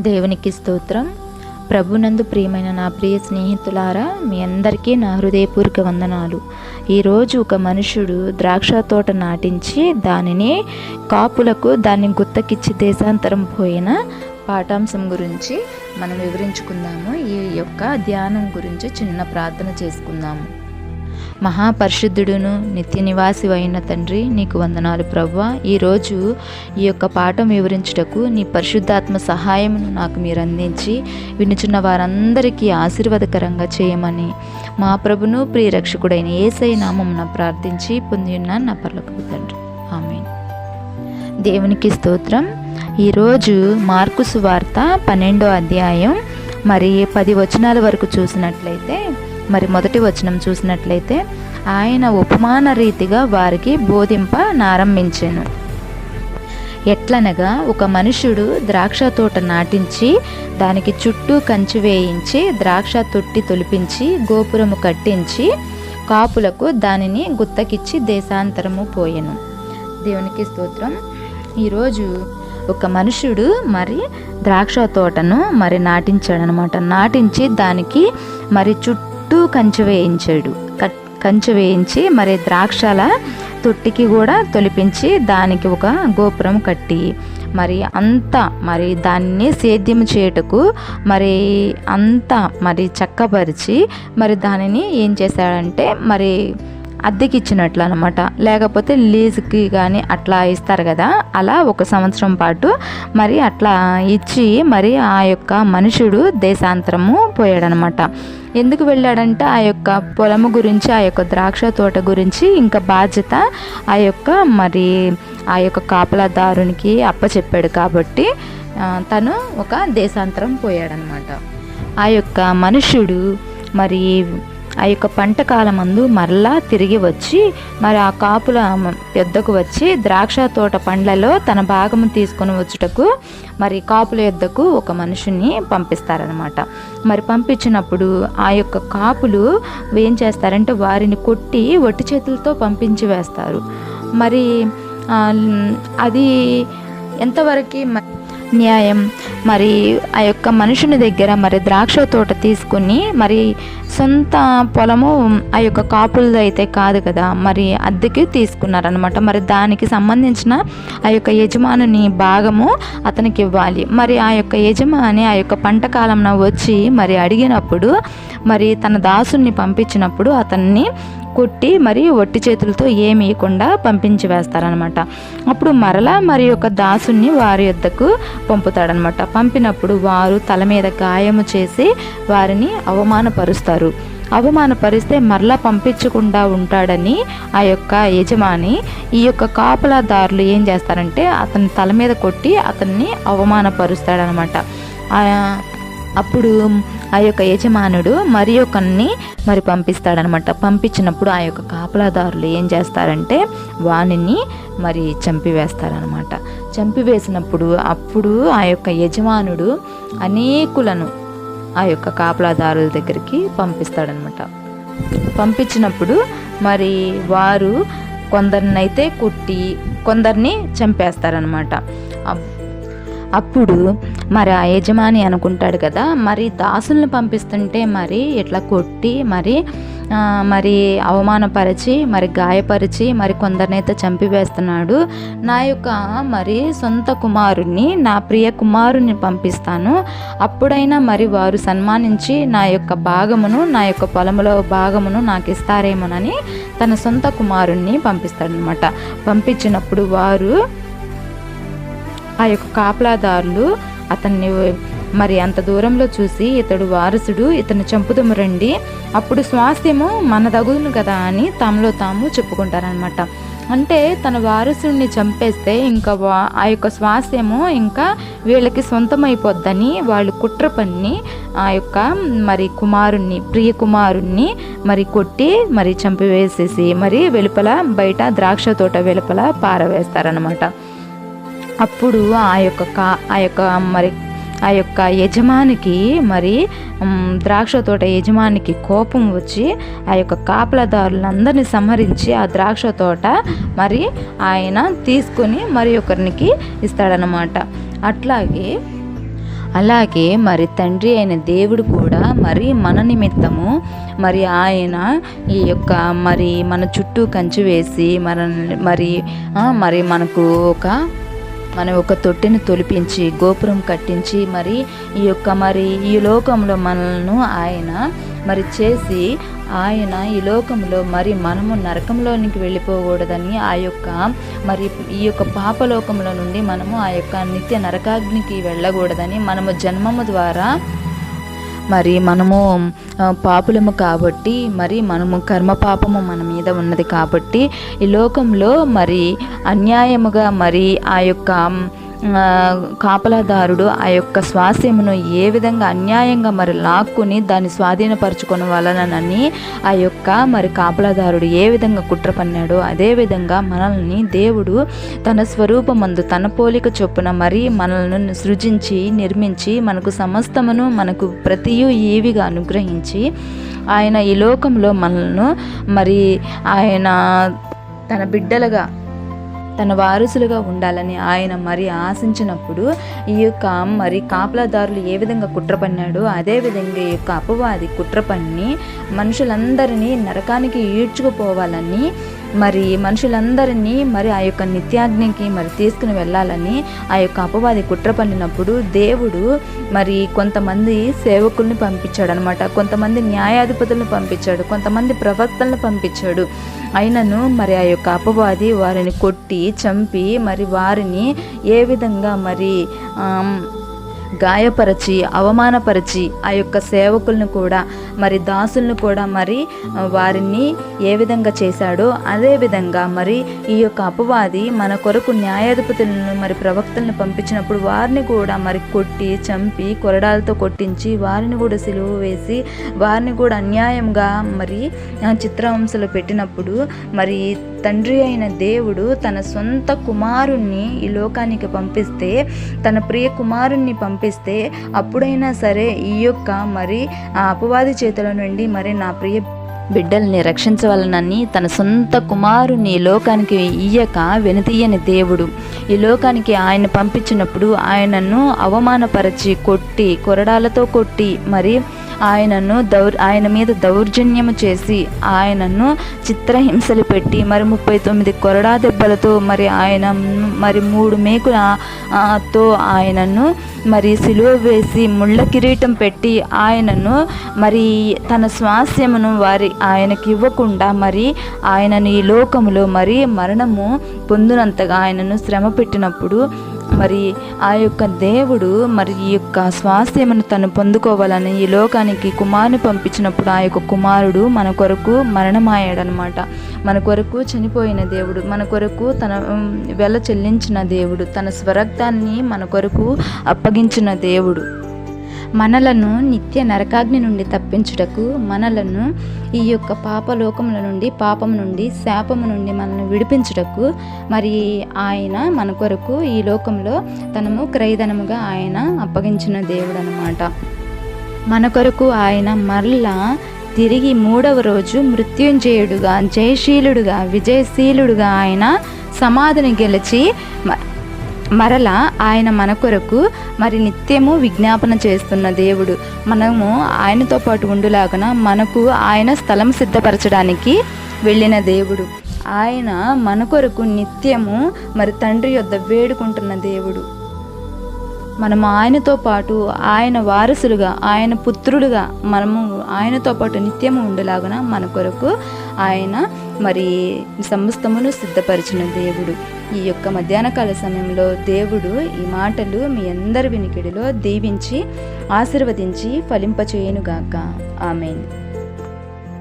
దేవునికి స్తోత్రం. ప్రభునందు ప్రియమైన నా ప్రియ స్నేహితులారా మీ అందరికీ నా హృదయపూర్వక వందనాలు. ఈరోజు ఒక మనుషుడు ద్రాక్ష తోట నాటించి దానిని కాపులకు దాన్ని గుత్తకిచ్చి దేశాంతరం పోయిన పాఠాంశం గురించి మనం వివరించుకుందాము. ఈ యొక్క ధ్యానం గురించి చిన్న ప్రార్థన చేసుకుందాము. మహాపరిశుద్ధుడును నిత్య నివాసి అయిన తండ్రి నీకు వందనాలు ప్రవ్వ. ఈరోజు ఈ యొక్క పాఠం వివరించుటకు నీ పరిశుద్ధాత్మ సహాయమును నాకు మీరు అందించి వినుచున్న వారందరికీ ఆశీర్వాదకరంగా చేయమని మా ప్రభును ప్రియరక్షకుడైన ఏసై నామమున ప్రార్థించి పొంది నా పర్లకు తండ్రి. ఆమె దేవునికి స్తోత్రం. ఈరోజు మార్కుసు వార్త పన్నెండో అధ్యాయం మరి పది వచనాల వరకు చూసినట్లయితే మరి మొదటి వచనం చూసినట్లయితే ఆయన ఉపమాన రీతిగా వారికి బోధింప నారంభించాను. ఎట్లనగా ఒక మనుషుడు ద్రాక్ష తోట నాటించి దానికి చుట్టూ కంచి వేయించి ద్రాక్ష తొట్టి తొలిపించి గోపురము కట్టించి కాపులకు దానిని గుత్తకిచ్చి దేశాంతరము పోయెను. దేవునికి స్తోత్రం. ఈరోజు ఒక మనుషుడు మరి ద్రాక్ష తోటను మరి నాటించాడనమాట. నాటించి దానికి మరి చుట్టూ చుట్టూ కంచె వేయించాడు. కట్ కంచె వేయించి మరి ద్రాక్షల తొట్టికి కూడా తొలిపించి దానికి ఒక గోపురం కట్టి మరి అంతా మరి దాన్ని సేద్యం చేయుటకు మరి అంతా మరి చక్కపరిచి మరి దానిని ఏం చేశాడంటే మరి అద్దెకి ఇచ్చినట్లు అనమాట లేకపోతే లీజుకి కానీ అట్లా ఇస్తారు కదా అలా ఒక సంవత్సరం పాటు మరి అట్లా ఇచ్చి మరి ఆ యొక్క మనుషుడు దేశాంతరము పోయాడనమాట. ఎందుకు వెళ్ళాడంటే? ఆ యొక్క పొలము గురించి ఆ యొక్క ద్రాక్ష తోట గురించి ఇంకా బాధ్యత ఆ యొక్క మరి ఆ యొక్క కాపలాదారునికి అప్పచెప్పాడు కాబట్టి తను ఒక దేశాంతరం పోయాడనమాట. ఆ యొక్క మనుషుడు మరి ఆ యొక్క పంట కాలమందు మరలా తిరిగి వచ్చి మరి ఆ కాపుల యొద్దకు వచ్చి ద్రాక్ష తోట పండ్లలో తన భాగము తీసుకొని వచ్చుటకు మరి కాపుల యొద్దకు ఒక మనిషిని పంపిస్తారనమాట మరి పంపించినప్పుడు ఆ యొక్క కాపులు ఏం చేస్తారంటే వారిని కొట్టి ఒట్టి చేతులతో పంపించి వేస్తారు. మరి అది ఎంతవరకు మ- న్యాయం. మరి ఆ యొక్క మనుషుని దగ్గర మరి ద్రాక్ష తోట తీసుకుని మరి సొంత పొలము ఆ యొక్క కాపులది అయితే కాదు కదా మరి అద్దెకి తీసుకున్నారనమాట మరి దానికి సంబంధించిన ఆ యొక్క యజమానుని భాగము అతనికి ఇవ్వాలి. మరి ఆ యొక్క యజమాని ఆ యొక్క పంట కాలంలో వచ్చి మరి అడిగినప్పుడు మరి తన దాసుని పంపించినప్పుడు అతన్ని కొట్టి మరి ఒట్టి చేతులతో ఏమి ఇవ్వకుండా పంపించి వేస్తారనమాట అప్పుడు మరలా మరి యొక్క దాసుని వారి యొద్దకు పంపుతాడనమాట పంపినప్పుడు వారు తల మీద గాయము చేసి వారిని అవమానపరుస్తారు. అవమానపరిస్తే మరలా పంపించకుండా ఉంటాడని ఆ యొక్క యజమాని ఈ యొక్క కాపలాదారులు ఏం చేస్తారంటే అతని తల మీద కొట్టి అతన్ని అవమానపరుస్తాడనమాట అప్పుడు ఆ యొక్క యజమానుడు మరి ఒకరిని మరి పంపిస్తాడనమాట. పంపించినప్పుడు ఆ యొక్క కాపలాదారులు ఏం చేస్తారంటే వానిని మరి చంపివేస్తారనమాట. చంపివేసినప్పుడు అప్పుడు ఆ యొక్క యజమానుడు అనేకులను ఆ యొక్క కాపలాదారుల దగ్గరికి పంపిస్తాడనమాట. పంపించినప్పుడు మరి వారు కొందరినైతే కుట్టి కొందరిని చంపేస్తారనమాట. అప్పుడు మరి ఆ యజమాని అనుకుంటాడు కదా మరి దాసులను పంపిస్తుంటే మరి ఇట్లా కొట్టి మరి మరి అవమానపరిచి మరి గాయపరిచి మరి కొందరినైతే చంపివేస్తున్నాడు. నా యొక్క మరి సొంత కుమారుణ్ణి నా ప్రియ కుమారుని పంపిస్తాను. అప్పుడైనా మరి వారు సన్మానించి నా యొక్క భాగమును నా యొక్క పొలంలో భాగమును నాకు ఇస్తారేమోనని తన సొంత కుమారుణ్ణి పంపిస్తాడనమాట పంపించినప్పుడు వారు ఆ యొక్క కాపలాదారులు అతన్ని మరి అంత దూరంలో చూసి ఇతడు వారసుడు ఇతను చంపుదము రండి అప్పుడు స్వాస్థ్యము మన తగును కదా అని తమలో తాము చెప్పుకుంటారనమాట అంటే తన వారసుడిని చంపేస్తే ఇంకా వా- ఆ యొక్క స్వాస్థ్యము ఇంకా వీళ్ళకి సొంతమైపోద్దని వాళ్ళు కుట్ర పన్ని ఆ యొక్క మరి కుమారుణ్ణి ప్రియ కుమారుణ్ణి మరి కొట్టి మరి చంపివేసేసి మరి వెలుపల బయట ద్రాక్ష తోట వెలుపల పారవేస్తారనమాట అప్పుడు ఆ యొక్క కా ఆ యొక్క మరి ఆ యొక్క యజమానికి మరి ద్రాక్ష తోట యజమానికి కోపం వచ్చి ఆ యొక్క కాపలదారులందరినీ సంహరించి ఆ ద్రాక్ష తోట మరి ఆయన తీసుకొని మరి ఒకరికి ఇస్తాడనమాట అట్లాగే అలాగే మరి తండ్రి అయిన దేవుడు కూడా మరి మన నిమిత్తము మరి ఆయన ఈ యొక్క మరి మన చుట్టూ కంచి వేసి మన మరి మరి మనకు ఒక మనం ఒక తొట్టిని తొలిపించి గోపురం కట్టించి మరి ఈ యొక్క మరి ఈ లోకంలో మనల్ని ఆయన మరి చేసి ఆయన ఈ లోకంలో మరి మనము నరకంలోనికి వెళ్ళిపోకూడదని ఆ యొక్క మరి ఈ యొక్క పాపలోకంలో నుండి మనము ఆ యొక్క నిత్య నరకాగ్నికి వెళ్ళకూడదని మనము జన్మము ద్వారా మరి మనము పాపులము కాబట్టి మరి మనము కర్మ పాపము మన మీద ఉన్నది కాబట్టి ఈ లోకంలో మరి అన్యాయముగా మరి ఆ యొక్క కాపలాదారుడు ఆ యొక్క స్వాస్యమును ఏ విధంగా అన్యాయంగా మరి లాక్కుని దాన్ని స్వాధీనపరచుకుని వలనని ఆ యొక్క మరి కాపలాదారుడు ఏ విధంగా కుట్ర పన్నాడో అదేవిధంగా మనల్ని దేవుడు తన స్వరూపమందు తన పోలిక చొప్పున మరి మనల్ని సృజించి నిర్మించి మనకు సమస్తమును మనకు ప్రతియు ఏవిగా అనుగ్రహించి ఆయన ఈ లోకంలో మనల్ని మరి ఆయన తన బిడ్డలుగా తన వారసులుగా ఉండాలని ఆయన మరి ఆశించినప్పుడు ఈ యొక్క మరి కాపలాదారులు ఏ విధంగా కుట్ర పన్నాడో అదే విధంగా ఈ యొక్క అపవాది కుట్ర పన్ని మనుషులందరినీ నరకానికి ఈడ్చుకుపోవాలని మరి మనుషులందరినీ మరి ఆ యొక్క నిత్యాగ్నికి మరి తీసుకుని వెళ్ళాలని ఆ యొక్క అపవాది కుట్ర పన్నినప్పుడు దేవుడు మరి కొంతమంది సేవకుల్ని పంపించాడు అనమాట కొంతమంది న్యాయాధిపతులను పంపించాడు కొంతమంది ప్రవక్తలను పంపించాడు. అయినను మరి ఆ యొక్క అపవాది వారిని కొట్టి చంపి మరి వారిని ఏ విధంగా మరి గాయపరచి అవమానపరిచి ఆ యొక్క సేవకులను కూడా మరి దాసులను కూడా మరి వారిని ఏ విధంగా చేశాడో అదే విధంగా మరి ఈ యొక్క అపవాది మన కొరకు న్యాయాధిపతులను మరి ప్రవక్తలను పంపించినప్పుడు వారిని కూడా మరి కొట్టి చంపి కొరడాలతో కొట్టించి వారిని కూడా సిలువ వేసి వారిని కూడా అన్యాయంగా మరి ఆ, చిత్రహింసలు పెట్టినప్పుడు మరి తండ్రి అయిన దేవుడు తన సొంత కుమారుణ్ణి ఈ లోకానికి పంపిస్తే తన ప్రియ కుమారుణ్ణి పంపి పంపిస్తే అప్పుడైనా సరే ఈ యొక్క మరి ఆ అపవాది చేతుల నుండి మరి నా ప్రియ బిడ్డల్ని రక్షించవలనని తన సొంత కుమారుని ఈ లోకానికి ఇయ్యక వెనుతీయని దేవుడు. ఈ లోకానికి ఆయన పంపించినప్పుడు ఆయనను అవమానపరచి కొట్టి కొరడాలతో కొట్టి మరి ఆయనను దౌర్ ఆయన మీద దౌర్జన్యము చేసి ఆయనను చిత్రహింసలు పెట్టి మరి ముప్పై తొమ్మిది కొరడా దెబ్బలతో మరి ఆయన మరి మూడు మేకుల తో ఆయనను మరి సిలువ వేసి ముళ్ళ కిరీటం పెట్టి ఆయనను మరి తన స్వాస్యమును వారి ఆయనకి ఇవ్వకుండా మరి ఆయనను ఈ లోకములో మరి మరణము పొందినంతగా ఆయనను శ్రమ పెట్టినప్పుడు మరి ఆ యొక్క దేవుడు మరి ఈ యొక్క స్వాస్థ్యమును తను పొందుకోవాలని ఈ లోకానికి కుమారుని పంపించినప్పుడు ఆ యొక్క కుమారుడు మన కొరకు మరణమాయాడనమాట. మన కొరకు చనిపోయిన దేవుడు మన కొరకు తన వెల చెల్లించిన దేవుడు తన స్వరక్తాన్ని మన కొరకు అప్పగించిన దేవుడు. మనలను నిత్య నరకాగ్ని నుండి తప్పించుటకు మనలను ఈ యొక్క పాపలోకముల నుండి పాపం నుండి శాపము నుండి మనల్ని విడిపించుటకు మరి ఆయన మన కొరకు ఈ లోకంలో తనము క్రయధనముగా ఆయన అప్పగించిన దేవుడు అనమాట మన కొరకు ఆయన మరలా తిరిగి మూడవ రోజు మృత్యుంజయుడుగా జయశీలుడుగా విజయశీలుడుగా ఆయన సమాధిని గెలిచి మరలా ఆయన మన కొరకు మరి నిత్యము విజ్ఞాపన చేస్తున్న దేవుడు. మనము ఆయనతో పాటు ఉండులాగన మనకు ఆయన స్థలం సిద్ధపరచడానికి వెళ్ళిన దేవుడు. ఆయన మన కొరకు నిత్యము మరి తండ్రి యొద్ద వేడుకుంటున్న దేవుడు. మనము ఆయనతో పాటు ఆయన వారసులుగా ఆయన పుత్రులుగా మనము ఆయనతో పాటు నిత్యము ఉండేలాగున మన కొరకు ఆయన మరి సమస్తమును సిద్ధపరిచిన దేవుడు. ఈ యొక్క మధ్యాహ్నకాల సమయంలో దేవుడు ఈ మాటలు మీ అందరి వినికిడిలో దీవించి ఆశీర్వదించి ఫలింపచేయునుగాక. ఆమెన్.